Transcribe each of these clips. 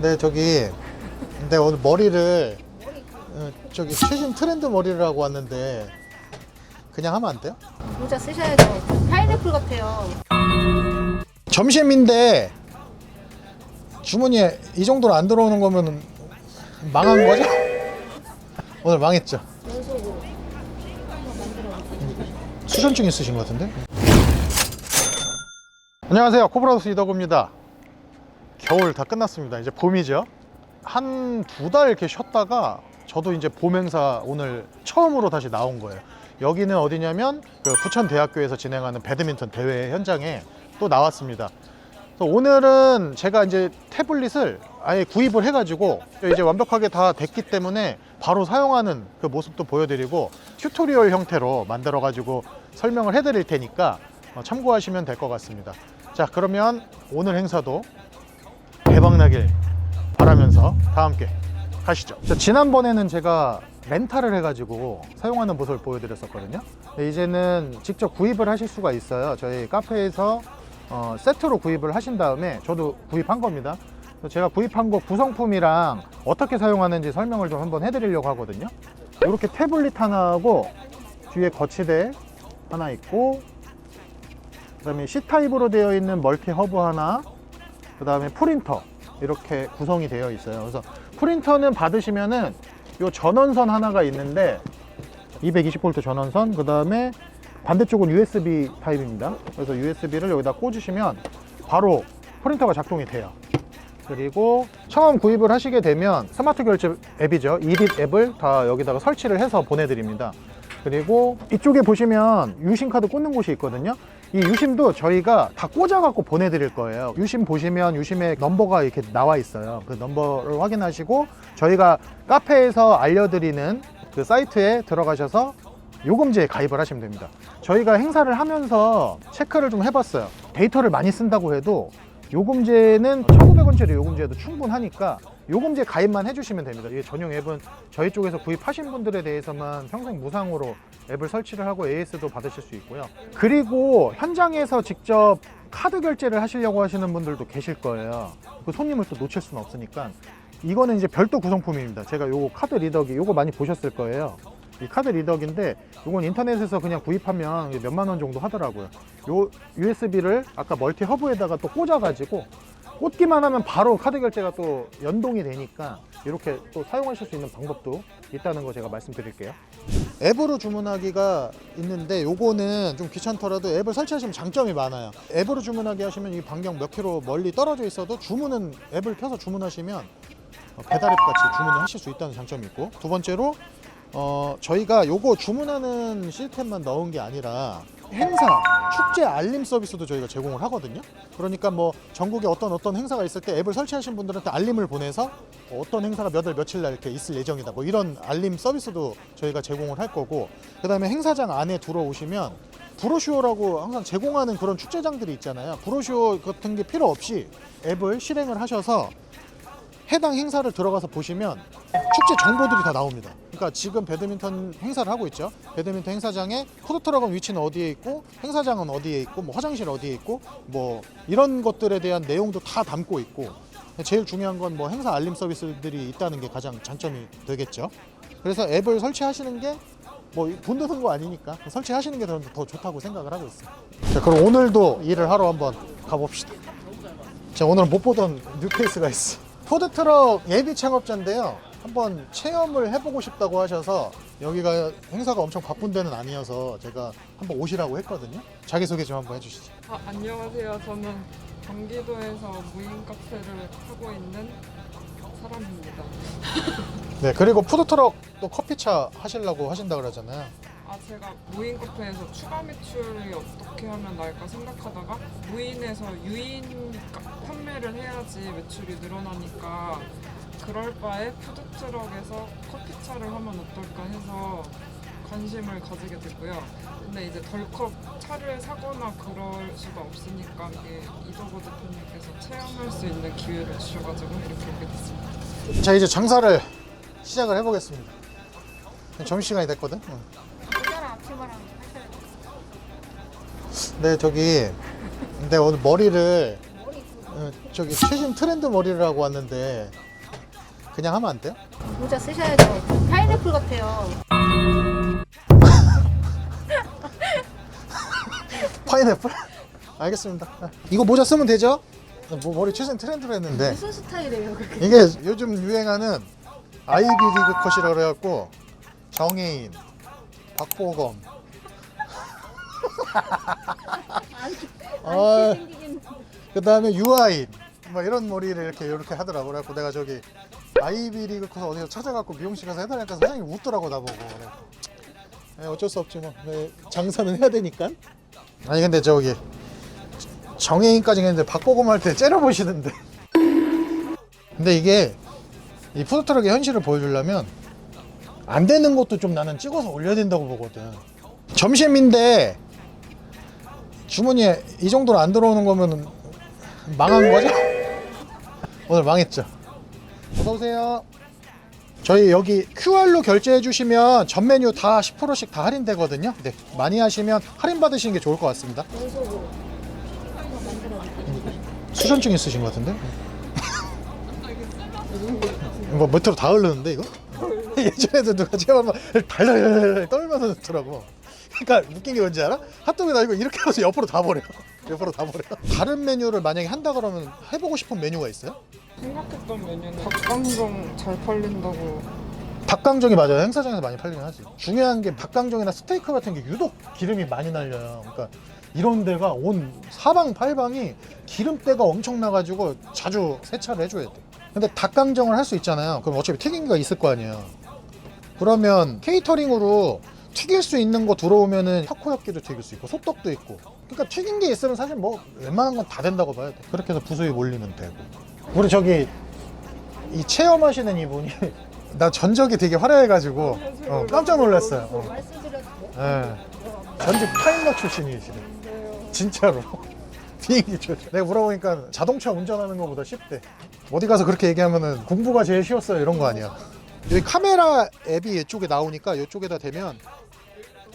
네 저기 근데 오늘 머리를 어, 저기 최신 트렌드 머리를 하고 왔는데 그냥 하면 안 돼요? 모자 쓰셔야죠. 파인애플 같아요. 점심인데 주문이 이 정도로 안 들어오는 거면 망한 거죠? 오늘 망했죠? 수전증 있으신 것 같은데? 안녕하세요 코브라우스 이덕우입니다 겨울 다 끝났습니다. 이제 봄이죠. 한 두 달 이렇게 쉬었다가 저도 이제 봄 행사 오늘 처음으로 다시 나온 거예요. 여기는 어디냐면 그 부천대학교에서 진행하는 배드민턴 대회 현장에 또 나왔습니다. 오늘은 제가 이제 태블릿을 아예 구입을 해가지고 이제 완벽하게 다 됐기 때문에 바로 사용하는 그 모습도 보여드리고 튜토리얼 형태로 만들어가지고 설명을 해드릴 테니까 어, 참고하시면 될 것 같습니다. 자, 그러면 오늘 행사도 대박나길 바라면서 다 함께 가시죠. 자, 지난번에는 제가 렌탈을 해가지고 사용하는 모습을 보여드렸었거든요. 이제는 직접 구입을 하실 수가 있어요. 저희 카페에서 어, 세트로 구입을 하신 다음에 저도 구입한 겁니다. 제가 구입한 거 구성품이랑 어떻게 사용하는지 설명을 좀 한번 해드리려고 하거든요. 이렇게 태블릿 하나하고 뒤에 거치대 하나 있고 그 다음에 C 타입으로 되어 있는 멀티 허브 하나 그 다음에 프린터 이렇게 구성이 되어 있어요. 그래서 프린터는 받으시면은 요 전원선 하나가 있는데 220V 전원선 그 다음에 반대쪽은 USB 타입입니다. 그래서 USB를 여기다 꽂으시면 바로 프린터가 작동이 돼요. 그리고 처음 구입을 하시게 되면 스마트 결제 앱이죠. 이립 앱을 다 여기다가 설치를 해서 보내드립니다. 그리고 이쪽에 보시면 유심 카드 꽂는 곳이 있거든요. 이 유심도 저희가 다 꽂아갖고 보내드릴 거예요. 유심 보시면 유심의 넘버가 이렇게 나와 있어요. 그 넘버를 확인하시고 저희가 카페에서 알려드리는 그 사이트에 들어가셔서 요금제에 가입을 하시면 됩니다. 저희가 행사를 하면서 체크를 좀 해봤어요. 데이터를 많이 쓴다고 해도 요금제는 1,900원짜리 요금제도 충분하니까 요금제 가입만 해주시면 됩니다. 이 전용 앱은 저희 쪽에서 구입하신 분들에 대해서만 평생 무상으로 앱을 설치를 하고 AS도 받으실 수 있고요. 그리고 현장에서 직접 카드 결제를 하시려고 하시는 분들도 계실 거예요. 그 손님을 또 놓칠 수는 없으니까 이거는 이제 별도 구성품입니다. 제가 요거 카드 리더기 요거 많이 보셨을 거예요. 이 카드 리더기인데 이건 인터넷에서 그냥 구입하면 몇만 원 정도 하더라고요. 요 USB를 아까 멀티 허브에다가 또 꽂아가지고 꽂기만 하면 바로 카드 결제가 또 연동이 되니까 이렇게 또 사용하실 수 있는 방법도 있다는 거 제가 말씀드릴게요. 앱으로 주문하기가 있는데 요거는 좀 귀찮더라도 앱을 설치하시면 장점이 많아요. 앱으로 주문하기 하시면 이 반경 몇 킬로 멀리 떨어져 있어도 주문은 앱을 켜서 주문하시면 어, 배달앱 같이 주문을 하실 수 있다는 장점이 있고 두 번째로 어, 저희가 요거 주문하는 시스템만 넣은 게 아니라 행사, 축제 알림 서비스도 저희가 제공을 하거든요. 그러니까 뭐 전국에 어떤 어떤 행사가 있을 때 앱을 설치하신 분들한테 알림을 보내서 어떤 행사가 몇 월 며칠 날 이렇게 있을 예정이다. 뭐 이런 알림 서비스도 저희가 제공을 할 거고 그다음에 행사장 안에 들어오시면 브로슈어라고 항상 제공하는 그런 축제장들이 있잖아요. 브로슈어 같은 게 필요 없이 앱을 실행을 하셔서 해당 행사를 들어가서 보시면 축제 정보들이 다 나옵니다. 그러니까 지금 배드민턴 행사를 하고 있죠. 배드민턴 행사장에 푸드트럭은 위치는 어디에 있고 행사장은 어디에 있고 뭐 화장실 어디에 있고 뭐 이런 것들에 대한 내용도 다 담고 있고 제일 중요한 건 뭐 행사 알림 서비스들이 있다는 게 가장 장점이 되겠죠. 그래서 앱을 설치하시는 게 뭐돈 드는 거 아니니까 설치하시는 게 더 좋다고 생각을 하고 있어요. 자, 그럼 오늘도 일을 하러 한번 가봅시다. 자, 오늘 못 보던 뉴 케이스가 있어. 푸드트럭 예비 창업자인데요. 한번 체험을 해보고 싶다고 하셔서 여기가 행사가 엄청 바쁜 데는 아니어서 제가 한번 오시라고 했거든요. 자기소개 좀 한번 해주시죠. 아, 안녕하세요. 저는 경기도에서 무인 카페를 하고 있는 사람입니다. 네, 그리고 푸드트럭 또 커피차 하시려고 하신다 그러잖아요. 아, 제가 무인 카페에서 추가 매출이 어떻게 하면 나을까 생각하다가 무인에서 유인 카- 판매를 해야지 매출이 늘어나니까 그럴 바에 푸드트럭에서 커피차를 하면 어떨까 해서 관심을 가지게 됐고요. 근데 이제 덜컥 차를 사거나 그럴 수가 없으니까 이게 이도구 대표님께서 체험할 수 있는 기회를 주셔가지고 이렇게 오게 됐습니다. 자, 이제 장사를 시작을 해보겠습니다. 점심시간이 됐거든. 응. 네, 저기, 근데 오늘 머리를 머리 어, 저기 최신 트렌드 머리를 하고 왔는데 그냥 하면 안 돼요? 모자 쓰셔야죠. 파인애플 같아요. 파인애플? 알겠습니다. 아, 이거 모자 쓰면 되죠? 뭐 머리 최신 트렌드로 했는데 무슨 스타일이에요, 그게? 이게 요즘 유행하는 아이비 리그 컷이라 그래갖고 정혜인, 박보검 아, 생기긴 그 다음에 유아인 뭐 이런 머리를 이렇게 이렇게 하더라고 그래갖고 내가 저기 아이비 리그 컷 어디서 찾아갖고 미용실 가서 해달라니까 사장님 웃더라고 나보고 그래. 네, 어쩔 수 없지 뭐 네, 장사는 해야 되니까 아니 근데 저기 정혜인까지 했는데 박보검 할 때 째려보시는데 근데 이게 이 푸드트럭의 현실을 보여주려면 안 되는 것도 좀 나는 찍어서 올려야 된다고 보거든 점심인데 주문이 이 정도로 안 들어오는 거면 망한 거죠? 오늘 망했죠. 어서 오세요. 저희 여기 QR로 결제해 주시면 전 메뉴 다 10%씩 다 할인되거든요. 네, 많이 하시면 할인 받으시는 게 좋을 것 같습니다. 수전증 있으신 것 같은데? 뭐 몇트로 다 흐르는데 이거? 예전에도 누가 막 달달달 떨면서 넣더라고. 그러니까 웃긴 게 뭔지 알아? 핫도그 나 이거 이렇게 해서 옆으로 다 버려. 옆으로 다 버려. 다른 메뉴를 만약에 한다 그러면 해보고 싶은 메뉴가 있어요? 생각했던 메뉴는 닭강정 잘 팔린다고 닭강정이 맞아요. 행사장에서 많이 팔리긴 하지. 중요한 게 닭강정이나 스테이크 같은 게 유독 기름이 많이 날려요. 그러니까 이런 데가 온 사방팔방이 기름때가 엄청 나가지고 자주 세차를 해줘야 돼. 근데 닭강정을 할 수 있잖아요. 그럼 어차피 튀김기가 있을 거 아니에요. 그러면 케이터링으로 튀길 수 있는 거 들어오면은 타코야끼도 튀길 수 있고 소떡도 있고. 그러니까 튀긴 게 있으면 사실 뭐 웬만한 건 다 된다고 봐야 돼. 그렇게 해서 부수입 올리면 되고. 우리 저기 이 체험하시는 이분이 나 전적이 되게 화려해가지고 어, 깜짝 놀랐어요. 어. 예. 전직 파일럿 출신이시래. 진짜로. 비행기 출신. 내가 물어보니까 자동차 운전하는 것보다 쉽대. 어디 가서 그렇게 얘기하면은 공부가 제일 쉬웠어요 이런 거 아니야. 여기 카메라 앱이 이쪽에 나오니까 이쪽에다 대면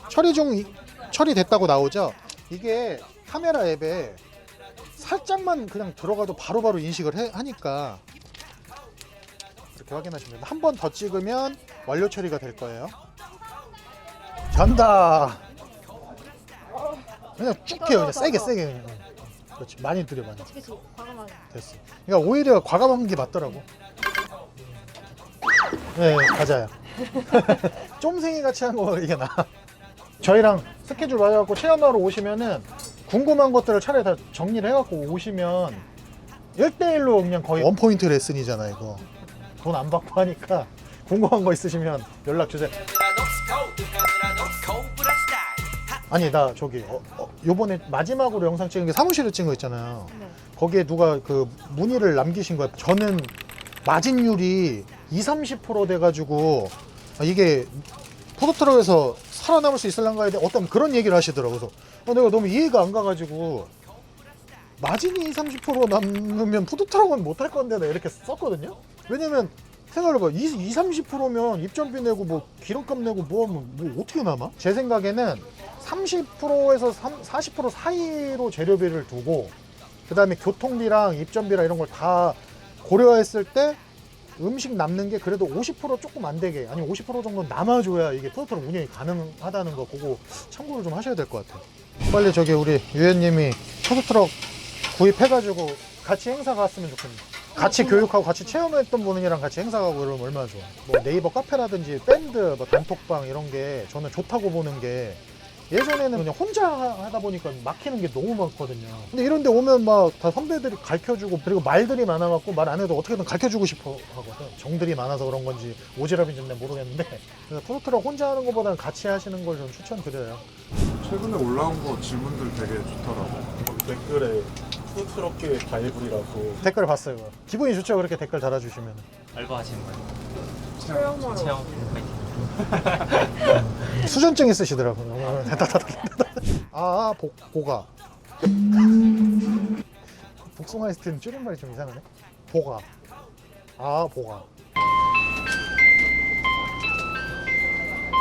처리 중 이- 처리됐다고 나오죠. 이게 카메라 앱에 살짝만 그냥 들어가도 바로 바로 인식을 해- 하니까 이렇게 확인하시면 됩니다. 한 번 더 찍으면 완료 처리가 될 거예요. 전다. 그냥 쭉 해요. 그냥 세게 세게. 그냥. 그렇지. 많이 들여 많이. 됐어. 그러니까 오히려 과감한 게 맞더라고. 네, 맞아요. 쫌생이 같이 한 거 이게 나. 저희랑 스케줄 맞아갖고 체험하러 오시면은 궁금한 것들을 차라리 다 정리를 해갖고 오시면 1대1로 그냥 거의 원포인트 레슨이잖아 이거. 돈 안 받고 하니까 궁금한 거 있으시면 연락 주세요. 아니 나 저기 어, 어, 요번에 마지막으로 영상 찍은 게 사무실을 찍은 거 있잖아요. 네. 거기에 누가 그 문의를 남기신 거예요. 저는 마진율이 2, 30% 돼가지고 아, 이게 푸드트럭에서 살아남을 수 있을란가 했는데 어떤 그런 얘기를 하시더라고요. 그래서 어, 내가 너무 이해가 안 가가지고 마진이 2, 30% 남으면 푸드트럭은 못할 건데 나 이렇게 썼거든요. 왜냐면 생각해봐 2, 2 30%면 입점비 내고 뭐 기름값 내고 뭐 하면 뭐 어떻게 남아? 제 생각에는 30%에서 40% 사이로 재료비를 두고 그 다음에 교통비랑 입점비랑 이런 걸 다 고려했을 때 음식 남는 게 그래도 50% 조금 안 되게 아니 50% 정도 남아줘야 이게 푸드트럭 운영이 가능하다는 거 그거 참고를 좀 하셔야 될 것 같아요. 빨리 저기 우리 유현님이 푸드트럭 구입해가지고 같이 행사 갔으면 좋겠네요. 같이 교육하고 같이 체험했던 분이랑 같이 행사 가고 이러면 얼마나 좋아. 뭐 네이버 카페라든지 밴드, 뭐 단톡방 이런 게 저는 좋다고 보는 게 예전에는 그냥 혼자 하다 보니까 막히는 게 너무 많거든요. 근데 이런 데 오면 막 다 선배들이 가르쳐주고 그리고 말들이 많아갖고 말 안 해도 어떻게든 가르쳐주고 싶어 하거든. 정들이 많아서 그런 건지 오지랖인지는 모르겠는데 그래서 푸드트럭 혼자 하는 것보다는 같이 하시는 걸 좀 추천드려요. 최근에 올라온 거 질문들 되게 좋더라고. 댓글에 푸드트럭계 바이블이라고 댓글 봤어요. 기분이 좋죠 그렇게 댓글 달아주시면. 알바 하시는 거예요? 체험하러 체험. 수전증 있으시더라고요. 아, 복, 보가. 복숭아이스트는 줄임말이 좀 이상하네. 보가. 아, 보가.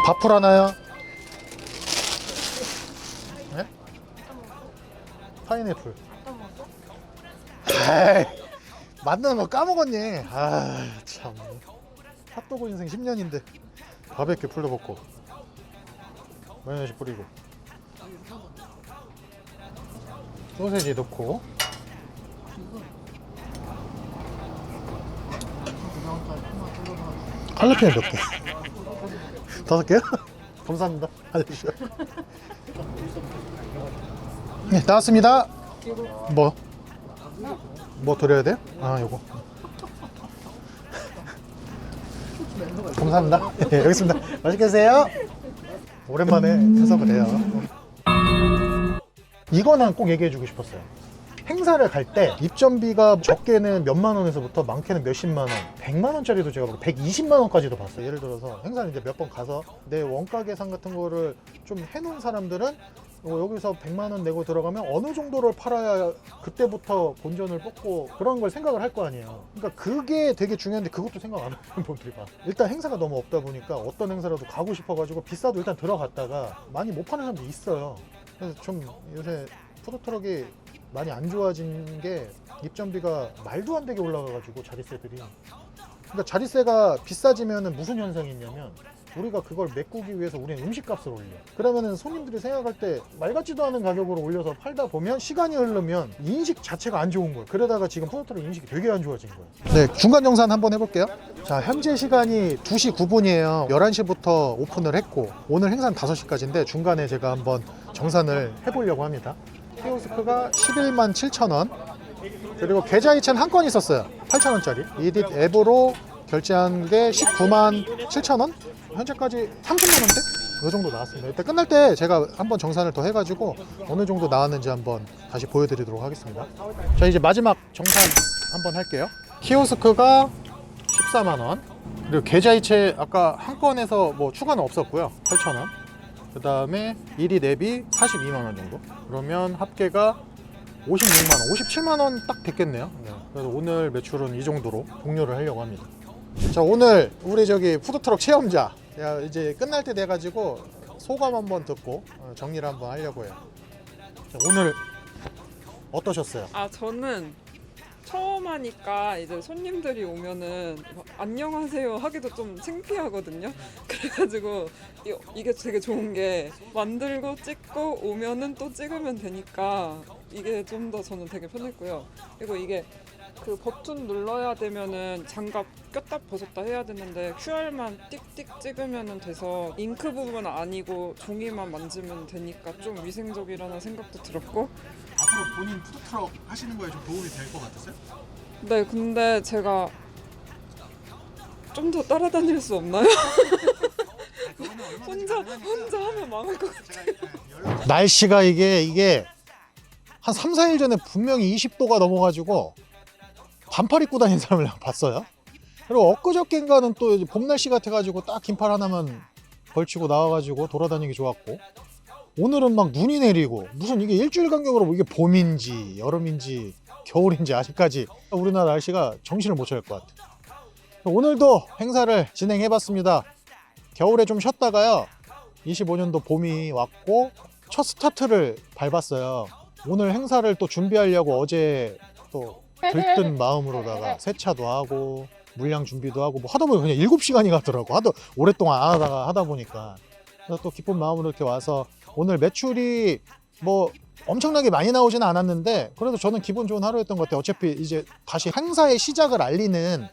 밥풀 하나요? 네? 파인애플. 아이, 만나는 거 까먹었니? 아, 참. 핫도그 인생 10년인데. 바베큐 풀도 볶고. 마요네즈 뿌리고. 소세지 넣고. 할라피뇨 몇 개? 다섯 개요? 감사합니다. 알려주세요. 네, 나왔습니다. 뭐? 뭐 드려야 돼요? 아, 요거. 감사합니다. 예, 여기 있습니다. 맛있게 드세요. 오랜만에 해석을 해요. 이거는 꼭 얘기해주고 싶었어요. 행사를 갈 때 입점비가 적게는 몇만 원에서부터 많게는 몇십만 원, 백만 원짜리도 제가 보고 120만 원까지도 봤어요. 예를 들어서 행사를 이제 몇 번 가서 내 원가 계산 같은 거를 좀 해놓은 사람들은 어, 여기서 100만 원 내고 들어가면 어느 정도를 팔아야 그때부터 본전을 뽑고 그런 걸 생각을 할 거 아니에요. 그러니까 그게 되게 중요한데 그것도 생각 안 하는 분들이 많아. 일단 행사가 너무 없다 보니까 어떤 행사라도 가고 싶어가지고 비싸도 일단 들어갔다가 많이 못 파는 사람도 있어요. 그래서 좀 요새 푸드트럭이 많이 안 좋아진 게 입점비가 말도 안 되게 올라가가지고 자릿세들이. 그러니까 자릿세가 비싸지면 무슨 현상이 있냐면 우리가 그걸 메꾸기 위해서 우리는 음식값을 올려. 그러면은 손님들이 생각할 때 말 같지도 않은 가격으로 올려서 팔다 보면 시간이 흐르면 인식 자체가 안 좋은 거예요. 그러다가 지금 푸드트럭 인식이 되게 안 좋아진 거예요. 네, 중간 정산 한번 해볼게요. 자, 현재 시간이 2시 9분이에요. 11시부터 오픈을 했고 오늘 행사는 5시까지인데 중간에 제가 한번 정산을 해보려고 합니다. 키오스크가 11만 7천 원. 그리고 계좌 이체는 한 건 있었어요. 8천 원짜리. 이딧 앱으로 결제한 게 19만 7천 원. 현재까지 30만 원대? 이 정도 나왔습니다. 이때 끝날 때 제가 한번 정산을 더 해가지고 어느 정도 나왔는지 한번 다시 보여드리도록 하겠습니다. 자 이제 마지막 정산 한번 할게요. 키오스크가 14만 원. 그리고 계좌 이체 아까 한 건에서 뭐 추가는 없었고요. 8천 원. 그 다음에 1위 대비 42만 원 정도. 그러면 합계가 56만 원, 57만 원 딱 됐겠네요. 네. 그래서 오늘 매출은 이 정도로 종료를 하려고 합니다. 자 오늘 우리 저기 푸드트럭 체험자 제가 이제 끝날 때 돼가지고 소감 한번 듣고 어, 정리를 한번 하려고 해요. 자, 오늘 어떠셨어요? 아 저는 처음 하니까 이제 손님들이 오면은 막 안녕하세요 하기도 좀 창피하거든요. 그래가지고 이- 이게 되게 좋은 게 만들고 찍고 오면은 또 찍으면 되니까 이게 좀 더 저는 되게 편했고요. 그리고 이게 그 버튼 눌러야 되면은 장갑 꼈다 벗었다 해야 되는데 QR만 띡띡 찍으면은 돼서 잉크 부분은 아니고 종이만 만지면 되니까 좀 위생적이라는 생각도 들었고 앞으로 본인 푸드트럭 하시는 거에 좀 도움이 될 것 같으세요? 네, 근데 제가 좀 더 따라다닐 수 없나요? 혼자 혼자 하면 망할 것 같아요. 날씨가 이게 이게 한 3, 4일 전에 분명히 20도가 넘어가지고 반팔 입고 다니는 사람을 내가 봤어요. 그리고 엊그저께인가는 또 봄 날씨 같아가지고 딱 긴팔 하나만 걸치고 나와가지고 돌아다니기 좋았고 오늘은 막 눈이 내리고 무슨 이게 일주일 간격으로 뭐 이게 봄인지 여름인지 겨울인지 아직까지 우리나라 날씨가 정신을 못 차릴 것 같아요. 오늘도 행사를 진행해봤습니다. 겨울에 좀 쉬었다가요. 25년도 봄이 왔고 첫 스타트를 밟았어요. 오늘 행사를 또 준비하려고 어제 또 들뜬 마음으로다가 세차도 하고 물량 준비도 하고 뭐 하다 보니 그냥 7시간이 가더라고. 하도 오랫동안 안 하다가 하다 보니까 그래서 또 기쁜 마음으로 이렇게 와서 오늘 매출이 뭐 엄청나게 많이 나오지는 않았는데 그래도 저는 기분 좋은 하루였던 것 같아요. 어차피 이제 다시 행사의 시작을 알리는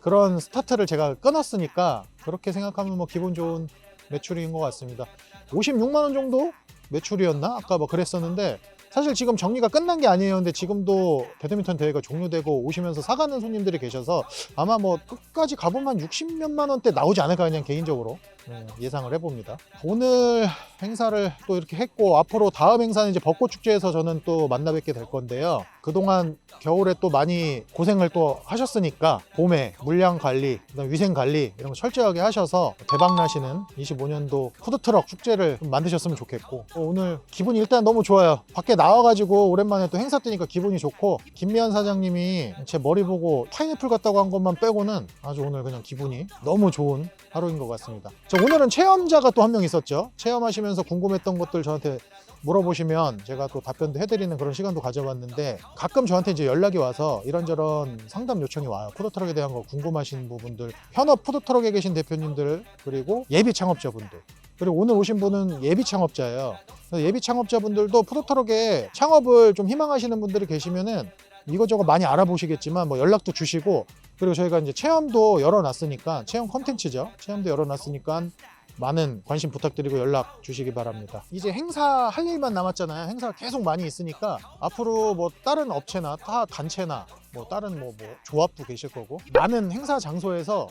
그런 스타트를 제가 끊었으니까 그렇게 생각하면 뭐 기분 좋은 매출인 것 같습니다. 56만 원 정도 매출이었나? 아까 뭐 그랬었는데 사실 지금 정리가 끝난 게 아니에요. 근데 지금도 배드민턴 대회가 종료되고 오시면서 사가는 손님들이 계셔서 아마 뭐 끝까지 가보면 60몇만 원대 나오지 않을까 그냥 개인적으로 네, 예상을 해봅니다. 오늘 행사를 또 이렇게 했고 앞으로 다음 행사는 이제 벚꽃 축제에서 저는 또 만나 뵙게 될 건데요. 그동안 겨울에 또 많이 고생을 또 하셨으니까 봄에 물량 관리, 그다음 위생 관리 이런 거 철저하게 하셔서 대박 나시는 25년도 푸드트럭 축제를 좀 만드셨으면 좋겠고 어, 오늘 기분이 일단 너무 좋아요. 밖에 나와가지고 오랜만에 또 행사 뛰니까 기분이 좋고 김미연 사장님이 제 머리 보고 파인애플 같다고 한 것만 빼고는 아주 오늘 그냥 기분이 너무 좋은 하루인 것 같습니다. 자, 오늘은 체험자가 또 한 명 있었죠. 체험하시면서 궁금했던 것들 저한테 물어보시면 제가 또 답변도 해드리는 그런 시간도 가져봤는데 가끔 저한테 이제 연락이 와서 이런저런 상담 요청이 와요. 푸드트럭에 대한 거 궁금하신 부분들, 현업 푸드트럭에 계신 대표님들 그리고 예비 창업자분들 그리고 오늘 오신 분은 예비 창업자예요. 예비 창업자분들도 푸드트럭에 창업을 좀 희망하시는 분들이 계시면은 이것저것 많이 알아보시겠지만 뭐 연락도 주시고 그리고 저희가 이제 체험도 열어놨으니까 체험 컨텐츠죠. 체험도 열어놨으니까 많은 관심 부탁드리고 연락 주시기 바랍니다. 이제 행사 할 일만 남았잖아요. 행사 계속 많이 있으니까 앞으로 뭐 다른 업체나 타 단체나 뭐 다른 뭐, 뭐 조합도 계실 거고 많은 행사 장소에서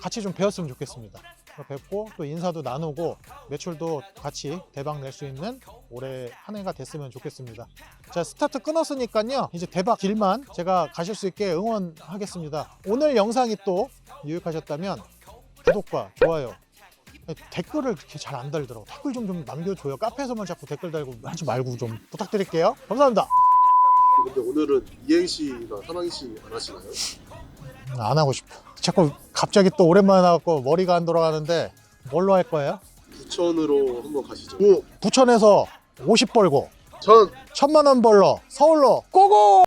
같이 좀 배웠으면 좋겠습니다. 뵙고 또 인사도 나누고 매출도 같이 대박 낼 수 있는 올해 한 해가 됐으면 좋겠습니다. 자 스타트 끊었으니까요 이제 대박 길만 제가 가실 수 있게 응원하겠습니다. 오늘 영상이 또 유익하셨다면 구독과 좋아요 댓글을 그렇게 잘 안 달더라고 댓글 좀, 좀 남겨줘요 카페에서만 자꾸 댓글 달고 하지 말고 좀 부탁드릴게요 감사합니다 근데 오늘은 이행시나 삼행시 안 하시나요? 안 하고 싶어 자꾸 갑자기 또 오랜만에 나왔고 머리가 안 돌아가는데 뭘로 할 거예요? 부천으로 한번 가시죠. 오, 부천에서 50 벌고 천. 천만 원 벌러 서울로 고고